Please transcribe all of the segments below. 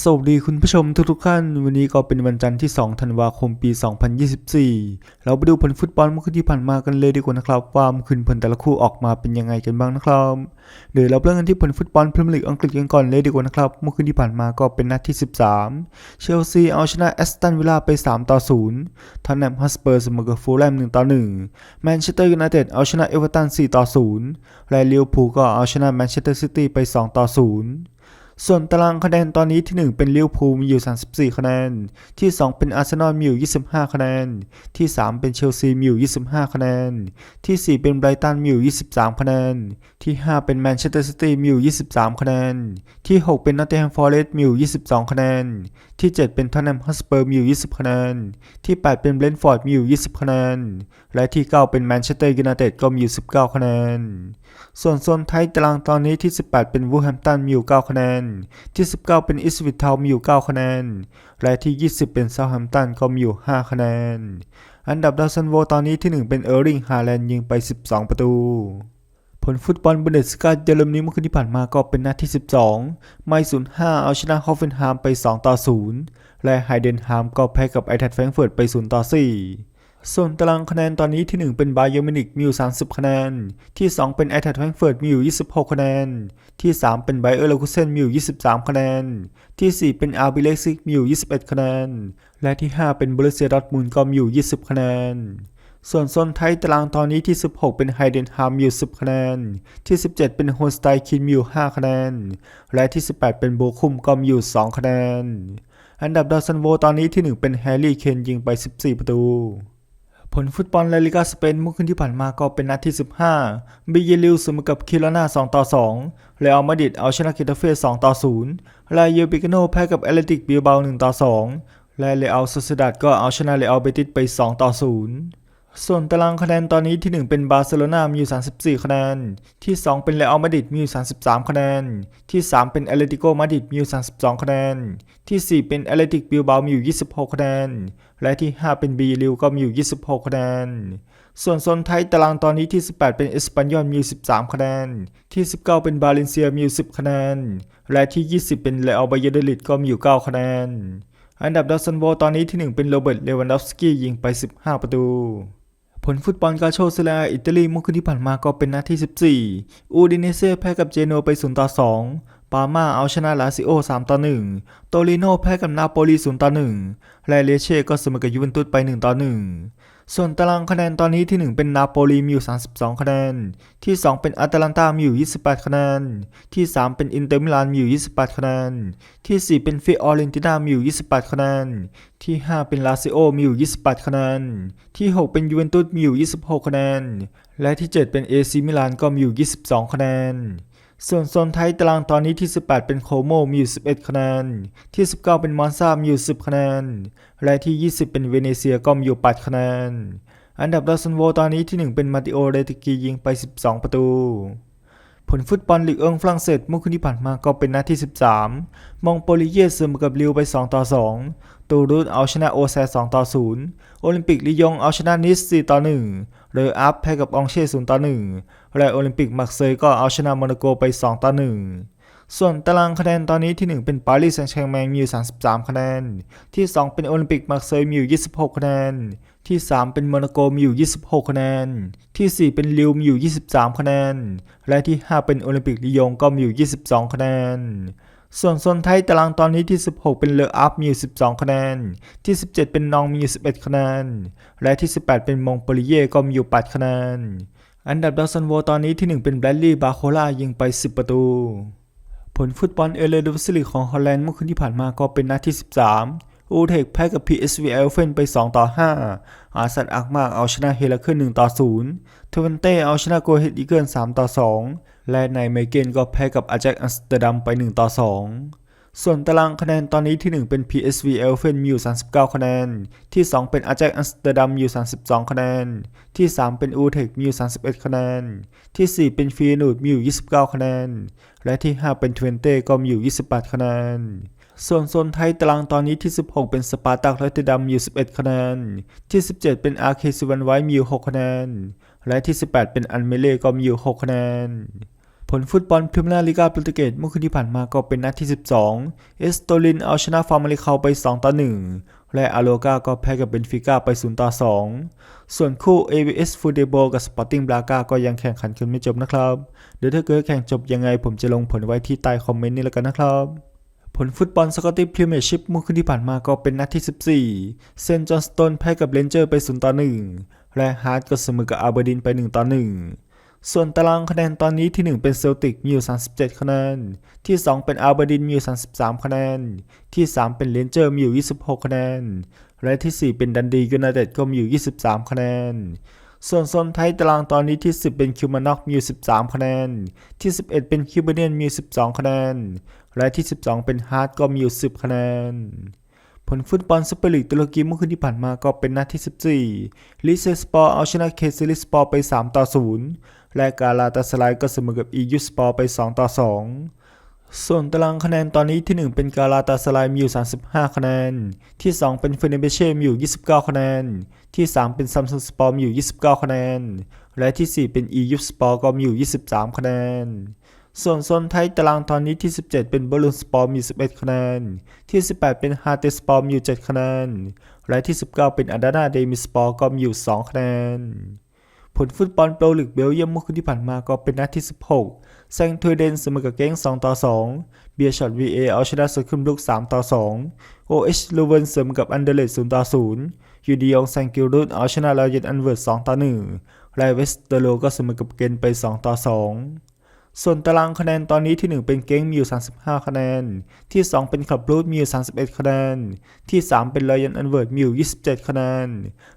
สวัสดีคุณผู้ชมทุกๆท่านวันนี้ก็เป็นวันจันทร์ที่ 2 ธันวาคมปี 2024 เราไปดูผลฟุตบอลเมื่อคืนที่ผ่านมากันเลยดีกว่านะครับว่าเมื่อคืนผลแต่ละคู่ออกมาเป็นยังไงกันบ้างนะครับเดี๋ยวเราเริ่มกันที่ผลฟุตบอลพรีเมียร์ลีกอังกฤษกันก่อนเลยดีกว่านะครับเมื่อคืนที่ผ่านมาก็เป็นนัดที่ 13 เชลซีเอาชนะแอสตันวิลล่าไป 3 ต่อ 0ทอนแนมฮัสเปอร์เสมอกับฟูลแลม1ต่อ1แมนเชสเตอร์ยูไนเต็ดเอาชนะเอเวอร์ตัน4ต่อ0และลิเวอร์พูลก็เอาชนะแมนเชสเตอร์ซิตี้ไป 2 ต่อ 0 ส่วนตารางคะแนนตอนนี้ที่ 1 เป็นลิเวอร์พูลมีอยู่ 34 คะแนน ที่ 2 เป็นอาร์เซนอลมีอยู่ 25 คะแนน ที่ 3 เป็นเชลซีมีอยู่ 25 คะแนน ที่ 4 เป็นไบรตันมีอยู่ 23 คะแนน ที่ 5 เป็นแมนเชสเตอร์ซิตี้มีอยู่ 23 คะแนน ที่ 6 เป็นนอตติงแฮมฟอร์เรสต์มีอยู่ 22 คะแนน ที่ 7 เป็นทอนแนมฮอสเปอร์มีอยู่ 20 คะแนน ที่ 8 เป็นเบรนท์ฟอร์ดมีอยู่ 20 คะแนน และที่ 9 เป็นแมนเชสเตอร์ยูไนเต็ดก็มีอยู่ 19 คะแนน ส่วนโซนไทยตารางตอนนี้ที่ 18 เป็นวูแฮมตันมีอยู่ 9 คะแนนที่ 19 เป็นอิสวิทเทามีอยู่ 9 คะแนน และที่ 20 เป็นเซาท์แฮมตันก็มีอยู่ 5 คะแนน อันดับดาวซันโวตอนนี้ที่ 1 เป็นเออร์ลิงฮาแลนด์ยิงไป 12 ประตู ผลฟุตบอลบุนเดสกาเยอรมนีเมื่อคืนที่ผ่านมาก็เป็นนัดที่ 12 ไมซูน5เอาชนะฮอฟเฟนไฮม์ไป 2 ต่อ 0 และไฮเดนไฮม์ก็แพ้กับไอแทดแฟรงเฟิร์ตไป 0 ต่อ 4 ส่วนตารางคะแนนตอนนี้ที่ 1 เป็นบาเยอร์มินิกมีอยู่ 30 คะแนน ที่ 2 เป็นไอแทดแฟรงเฟิร์ตมีอยู่ 26 คะแนน ที่ 3 เป็นไบเออร์เลคุเซนมีอยู่ 23 คะแนน ที่ 4 เป็นอาร์บิเลซิกมีอยู่ 21 คะแนน และที่ 5 เป็นบรูเซียดอร์ทมุนด์ก็มีอยู่ 20 คะแนน ส่วนโซนไทยตารางตอนนี้ที่ 16 เป็นไฮเดนฮามมีอยู่ 10 คะแนน ที่ 17 เป็นโฮสไตคินมีอยู่ 5 คะแนน และที่ 18 เป็นโบคุมก็มีอยู่ 2 คะแนน อันดับดาวซันโวตอนนี้ที่ 1 เป็นแฮร์รี่เคนยิงไป 14 ประตู ผลฟุตบอลลาลิกาสเปนเมื่อคืนที่ผ่านมาก็เป็นนัดที่ 15บิเยลิวเสมอกับคิรานา2ต่อ2เรอัลมาดริดเอาชนะกิตาเฟ่2ต่อ0ลาเยบิกโนแพ้กับแอตเลติกบิลเบา1ต่อ2และเรอัลโซเซดัดก็เอาชนะเรอัลเบติสไป2ต่อ0 ส่วนตารางคะแนนตอนนี้ที่ 1 เป็นบาร์เซโลนามีอยู่ 34 คะแนน ที่ 2 เป็นเรอัลมาดริดมีอยู่ 33 คะแนน ที่ 3 เป็นแอตเลติโกมาดริดมีอยู่ 32 คะแนน ที่ 4 เป็นแอตเลติกบิลเบามีอยู่ 26 คะแนน และที่ 5 เป็นบีลิวก็มีอยู่ 26 คะแนน ส่วนโซนไทยตารางตอนนี้ที่ 18 เป็นเอสปันยอนมีอยู่ 13 คะแนน ที่ 19 เป็นบาเลนเซียมีอยู่ 10 คะแนน และที่ 20 เป็นเรอัลบาเยเดลิดก็มีอยู่ 9 คะแนน อันดับดาวซันโวตอนนี้ที่ 1 เป็นโรเบิร์ตเลวันดอฟสกี้ยิงไป 15 ประตู ผลฟุตบอลกาโชเซเลียอิตาลีเมื่อคืนที่ผ่านมาก็เป็นนัดที่ 14 อูดิเนเซ่แพ้กับเจโนไป 0 ต่อ 2 ปาม่าเอาชนะลาซิโอ 3 ต่อ 1 โตริโนแพ้กับนาโปลี0ต่อ 1 และเลเช่ก็เสมอกับยูเวนตุสไป 1 ต่อ 1 ส่วนตารางคะแนนตอนนี้ที่ 1 เป็นนาโปลีมีอยู่ 32 คะแนน ที่ 2 เป็นอาตแลนตามีอยู่ 28 คะแนน ที่ 3 เป็นอินเตอร์มิลานมีอยู่ 28 คะแนน ที่ 4 เป็นฟิออเรนตินามีอยู่ 28 คะแนน ที่ 5 เป็นลาซิโอมีอยู่ 28 คะแนน ที่ 6 เป็นยูเวนตุสมีอยู่ 26 คะแนน และที่ 7 เป็นเอซีมิลานก็มีอยู่ 22 คะแนน ส่วนโซนไทยตารางตอนนี้ที่ 18 เป็นโคโมมีอยู่ 11 คะแนน ที่ 19 เป็นมอนซามีอยู่ 10 คะแนน และที่ 20 เป็นเวเนเซียก็มีอยู่ 8 คะแนน อันดับดาวซันโวตอนนี้ที่ 1 เป็นมาติโอเรติกียิงไป 12 ประตู ผลฟุตบอลลีกเอิงฝรั่งเศสเมื่อคืนที่ผ่านมาก็เป็นนัดที่ 13 มองโปลิเยสเสมอกับลิวไป 2 ต่อ 2 ตูรูดเอาชนะโอแซ2ต่อ 0 โอลิมปิกลียงเอาชนะนิส 4 ต่อ 1 เรออัพแพ้กับองเช่0ต่อ 1 และโอลิมปิกมักเซย์ก็เอาชนะโมนาโกไป 2 ต่อ 1 ส่วนตารางคะแนนตอนนี้ที่ 1 เป็นปารีสแซงต์แชร์แมงมีอยู่ 33 คะแนน ที่ 2 เป็นโอลิมปิกมักเซย์มีอยู่ 26 คะแนน ที่ 3 เป็นโมนาโกมีอยู่ 26 คะแนน ที่ 4 เป็นลิวมีอยู่ 23 คะแนน และที่ 5 เป็นโอลิมปิกลียงก็มีอยู่ 22 คะแนน ส่วนโซนไทยตารางตอนนี้ที่ 16 เป็นเลออัพมีอยู่ 12 คะแนน ที่ 17 เป็นนองมีอยู่ 11 คะแนน และที่ 18 เป็นมงโปลิเย่ก็มีอยู่ 8 คะแนน อันดับดาวซันโวตอนนี้ที่ 1 เป็นแบรดลีย์บาโคล่ายิงไป 10 ประตูผลฟุตบอลเอเลดอฟสลิกของฮอลแลนด์เมื่อคืนที่ผ่านมาก็เป็นนัดที่ 13 อูเทคแพ้กับ PSV เอลเฟนไป 2 ต่อ 5 อาซัดอักมากเอาชนะเฮลัคเคิล1ต่อ0เทวันเต้เอาชนะโกเฮดอีเกิล3ต่อ 2 และในเมเกนก็แพ้กับอาแจ็คอัมสเตอร์ดัมไป 1 ต่อ 2 ส่วนตารางคะแนนตอนนี้ที่ 1 เป็น PSV เอลเฟนมีอยู่ 39 คะแนน ที่ 2 เป็นอาแจ็คอัมสเตอร์ดัมมีอยู่ 32 คะแนน ที่ 3 เป็นอูเทคมีอยู่ 31 คะแนน ที่ 4 เป็นฟีนูดมีอยู่ 29 คะแนน และที่ 5 เป็นทเวนเต้ก็มีอยู่ 28 คะแนน ส่วนโซนไทยตารางตอนนี้ที่ 16 เป็นสปาร์ตักและเตดัมมีอยู่ 11 คะแนน ที่ 17 เป็นอาร์เคซิวันไว้มีอยู่ 6 คะแนน และที่ 18 เป็นอันเมเล่ก็มีอยู่ 6 คะแนน ผลฟุตบอลพรีเมียร์ลีกาโปรตุเกสเมื่อคืนที่ผ่านมาก็เป็นนัดที่ 12 เอสโตลินเอาชนะฟาร์มาริคาไป 2 ต่อ 1 และอาโลกาก็แพ้กับเบนฟิก้าไป 0 ต่อ 2 ส่วนคู่ AVS f u t b o l กับ Sporting Braga ก็ยังแข่งขันกันไม่จบนะครับ เดี๋ยวถ้าเกิดแข่งจบยังไงผมจะลงผลไว้ที่ใต้คอมเมนต์นี้แล้วกันนะครับ ผลฟุตบอลสกอตติชพรีเมียร์ชิพเมื่อคืนที่ผ่านมาก็เป็นนัดที่ 14 เซนจอห์นสโตนแพ้กับเรนเจอร์ไป 0 ต่อ 1 และฮาร์ดก็เสมอกับอาร์เบดินไป 1 ต่อ 1 ส่วนตารางคะแนนตอนนี้ที่ 1 เป็นเซลติกมีอยู่ 37 คะแนน ที่ 2 เป็นอาร์เบดินมีอยู่ 33 คะแนน ที่ 3 เป็นเรนเจอร์มีอยู่ 26 คะแนน และที่ 4 เป็นดันดียูไนเต็ดก็มีอยู่ 23 คะแนน ส่วนโซนไทยตารางตอนนี้ที่ 10 เป็นคิวมานอกมีอยู่13 คะแนน ที่ 11 เป็นคิวเบเนียนมีอยู่12 คะแนน และที่ 12 เป็นฮาร์ดก็มีอยู่10 คะแนน ผลฟุตบอลซุปเปอร์ลีกตุรกีเมื่อคืนที่ผ่านมาก็เป็นนัดที่ 14 ลิเซสปอร์เอาชนะเคซิลิสปอร์ไป 3 ต่อ 0 และกาลาตาสไลก็เสมอกับอียูสปอร์ไป 2 ต่อ 2ส่วนตารางคะแนนตอนนี้ที่ 1 เป็นกาลาตาสไลมีอยู่ 35 คะแนน ที่ 2 เป็นเฟเนเบเช่มีอยู่ 29 คะแนน ที่ 3 เป็นซัมซุงสปอร์มีอยู่ 29 คะแนน และที่ 4 เป็นอียูสปอร์ก็มีอยู่ 23 คะแนน ส่วนโซนไทยตารางตอนนี้ที่ 17 เป็นบอลลูนสปอร์มี 11 คะแนน ที่ 18 เป็นฮาร์เตสปอร์มีอยู่ 7 คะแนน และที่ 19 เป็นอาดานาเดมิสปอร์ก็มีอยู่ 2 คะแนน ผลฟุตบอลโปรลีกเบลเยียมเมื่อคืนที่ผ่านมาก็เป็นนัดที่ 16 แซงทวยเดนเสมอกับเก้ง 2 ต่อ 2เบียร์ช็อต VA เอาชนะสคุมลุก3 ต่อ2 OH ลูเวนเสมอกับอันเดเลต0ต่อ 0 ยูดิองแซงกิลรุนเอาชนะลาเยนอันเวิร์ด2ต่อ1และเวสเตโลก็เสมอกับเกนไป 2 ต่อ 2 ส่วนตารางคะแนนตอนนี้ที่ 1 เป็นเก้งมีอยู่ 35 คะแนน ที่ 2 เป็นขับรูดมีอยู่ 31 คะแนน ที่ 3 เป็นลายันอันเวิร์ดมีอยู่ 27 คะแนน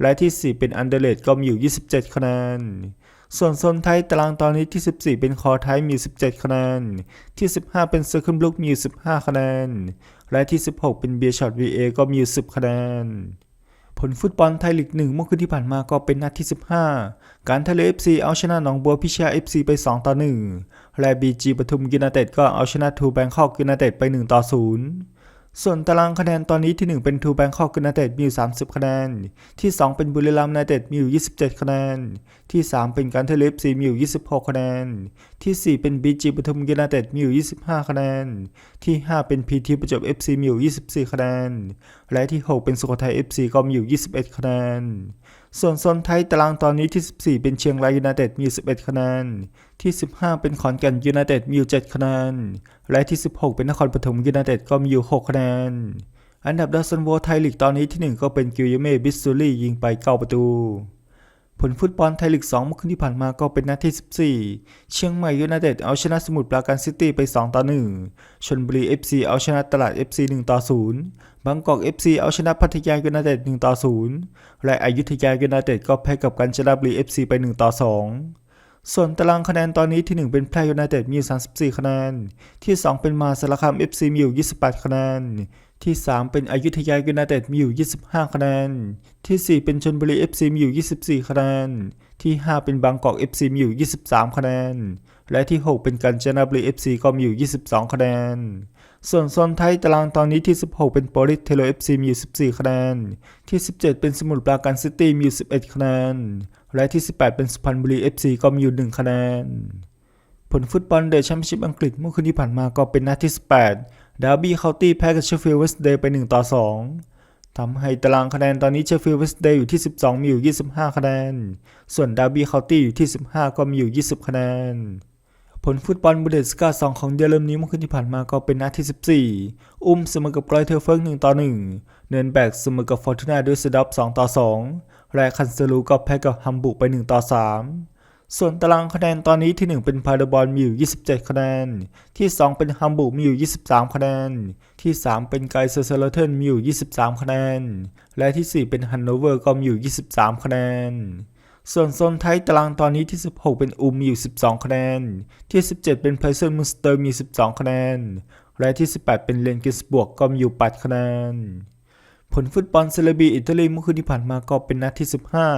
และที่ 4 เป็นอันเดเลตก็มีอยู่ 27 คะแนน ส่วนโซนไทยตารางตอนนี้ที่ 14 เป็นคอไทยมี 17 คะแนน ที่ 15 เป็นเซอร์คิมบลุกมีอยู่ 15 คะแนน และที่ 16 เป็นเบียร์ช็อต VA ก็มีอยู่ 10 คะแนน ผลฟุตบอลไทยลีกหนึ่งเมื่อคืนที่ผ่านมาก็เป็นนัดที่ 15 การทะเล FC เอาชนะหนองบัวพิชยา FC ไป 2 ต่อ 1 และ BG ปทุมยูไนเต็ดก็เอาชนะทูแบงคอกยูไนเต็ดไป 1 ต่อ 0 ส่วนตารางคะแนนตอนนี้ที่ 1 เป็นทูแบงคอกยูไนเต็ดมีอยู่ 30 คะแนน ที่ 2 เป็นบุรีรัมย์ยูไนเต็ดมีอยู่ 27 คะแนน ที่ 3 เป็นการเทเล FC มีอยู่ 26 คะแนน ที่ 4 เป็น BG ปทุมยูไนเต็ดมีอยู่ 25 คะแนน ที่ 5 เป็น PT ประจวบ FC มีอยู่ 24 คะแนน และที่ 6 เป็นสุโขทัย FC ก็มีอยู่ 21 คะแนน ส่วนโซนไทยตารางตอนนี้ที่ 14 เป็นเชียงรายยูไนเต็ดมี 11 คะแนน ที่ 15 เป็นขอนแก่นยูไนเต็ดมีอยู่ 7 คะแนน และที่ 16 เป็นนครปฐมยูไนเต็ดก็มีอยู่ 6 คะแนนอันดับดาวซันโวไทยลีกตอนนี้ที่ 1 ก็เป็นกิลเยเม่บิสซูรี่ยิงไป 9 ประตู ผลฟุตบอลไทยลีก 2 เมื่อคืนที่ผ่านมาก็เป็นนัดที่ 14 เชียงใหม่ยูไนเต็ดเอาชนะสมุทรปราการซิตี้ไป 2 ต่อ 1 ชลบุรี FC เอาชนะตลาด FC 1 ต่อ 0 บางกอก FC เอาชนะพัทยายูไนเต็ด 1 ต่อ 0 และอยุธยายูไนเต็ดก็แพ้กับกาญจนบุรี FC ไป 1 ต่อ 2ส่วนตารางคะแนนตอนนี้ที่ 1 เป็นแพร่ยูไนเต็ดมีอยู่34 คะแนน ที่ 2 เป็นมาสารคาม FC มีอยู่ 28 คะแนน ที่ 3 เป็นอยุธยายูไนเต็ดมีอยู่ 25 คะแนน ที่ 4 เป็นชลบุรี FC มีอยู่ 24 คะแนน ที่ 5 เป็นบางกอก FC มีอยู่ 23 คะแนน และที่ 6 เป็นกาญจนบุรี FC ก็มีอยู่ 22 คะแนน ส่วนโซนไทยตารางตอนนี้ที่ 16 เป็นโปลิสเทโล FC มีอยู่ 14 คะแนน ที่ 17 เป็นสมุทรปราการซิตี้มีอยู่ 11 คะแนน และที่ 18 เป็นสุพรรณบุรี FC ก็มีอยู่ 1 คะแนน ผลฟุตบอลเดอะแชมเปี้ยนชิพอังกฤษเมื่อคืนที่ผ่านมาก็เป็นนัดที่ 18 ดาร์บี้เคานตี้แพ้กับเชฟฟิลด์เวสต์เดย์ไป 1 ต่อ 2 ทำให้ตารางคะแนนตอนนี้เชฟฟิลด์เวสต์เดย์อยู่ที่ 12 มีอยู่ 25 คะแนน ส่วนดาร์บี้เคานตี้อยู่ที่ 15 ก็มีอยู่ 20 คะแนน ผลฟุตบอลบูเดสกา2ของเดือนเริ่มนี้เมื่อคืนที่ผ่านมาก็เป็นนัดที่ 14 อุ้มเสมอกับกรอยเทอร์เฟิง1ต่อ 1 เนินแบกเสมอกับฟอร์ตูน่าด้วยสดับ2ต่อ 2 และคันเซลูก็แพ้กับฮัมบุกไป 1 ต่อ 3 ส่วนตารางคะแนนตอนนี้ที่ 1 เป็นพาเดบอลมีอยู่ 27 คะแนน ที่ 2 เป็นฮัมบุกมีอยู่ 23 คะแนน ที่ 3 เป็นไกเซอร์เซเลเทนมีอยู่ 23 คะแนน และที่ 4 เป็นฮันโนเวอร์ก็มีอยู่ 23 คะแนน ส่วนโซนไทยตารางตอนนี้ที่ 16 เป็นอุมมีอยู่ 12 คะแนน ที่ 17 เป็นไพเซอร์มุสเตอร์มี 12 คะแนน และที่ 18 เป็นเลนกิสบวกก็มีอยู่ 8 คะแนน ผลฟุตบอลเซเลบีอิตาลีเมื่อคืนที่ผ่านมาก็เป็นนัดที่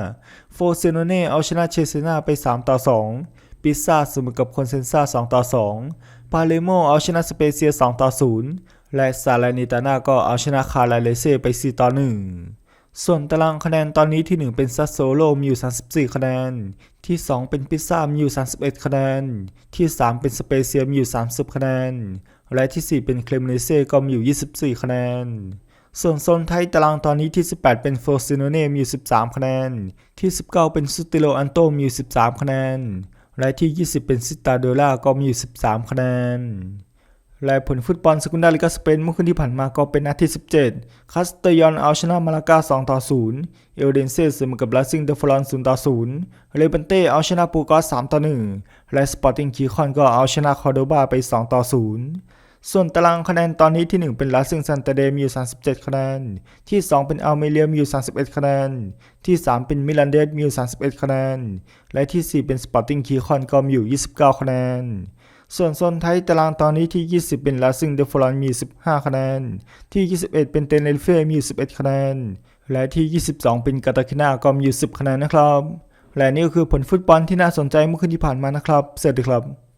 15 โฟเซโนเน่เอาชนะเชเซนาไป 3 ต่อ 2 ปิซซ่าเสมอกับคอนเซนซา2 ต่อ 2 ปาเลโมเอาชนะสเปเซีย 2 ต่อ 0 และซาลานิตานาก็เอาชนะคาราเลเซ่ไป 4 ต่อ 1 ส่วนตารางคะแนนตอนนี้ที่ 1 เป็นซัสโซโลมีอยู่ 34 คะแนน ที่ 2 เป็นพิซซ่ามีอยู่ 31 คะแนน ที่ 3 เป็นสเปเซียมีอยู่ 30 คะแนน และที่ 4 เป็นเคลมเนเซ่ก็มีอยู่ 24 คะแนน ส่วนโซนไทยตารางตอนนี้ที่ 18 เป็นโฟซิโนเน่มีอยู่13 คะแนน ที่ 19 เป็นสติโลอันโตมีอยู่13 คะแนน และที่ 20 เป็นซิตาโดล่าก็มีอยู่13 คะแนน และผลฟุตบอลสกุนดาลิกาสเปนเมื่อคืนที่ผ่านมาก็เป็นนัดที่ 17 คาสเตยอนเอาชนะมาลากา 2 ต่อ 0 เอลเดนเซ่เสมอกับลาซิงเดฟลอน 0 ต่อ 0 เลเบนเต้เอาชนะปูกอส 3 ต่อ 1 และสปอร์ติ้งคีคอนก็เอาชนะคอร์โดบาไป 2 ต่อ 0 ส่วนตารางคะแนนตอนนี้ที่ 1 เป็นลาซิงซันเตเดมีอยู่ 37 คะแนน ที่ 2 เป็นอัลเมเรียมีอยู่ 31 คะแนน ที่ 3 เป็นมิลันเดสมีอยู่ 31 คะแนน และที่ 4 เป็นสปอร์ติ้งคีคอนก็มีอยู่ 29 คะแนน ส่วนโซนไทยตารางตอนนี้ที่ 20 เป็นลาซิงเดฟลอนมี 15 คะแนน ที่ 21 เป็นเตนเนลเฟ่มีอยู่ 11 คะแนน และที่ 22 เป็นกาตาคินาก็มีอยู่ 10 คะแนนนะครับ และนี่ก็คือผลฟุตบอลที่น่าสนใจเมื่อคืนที่ผ่านมานะครับ เสวัสดีครับ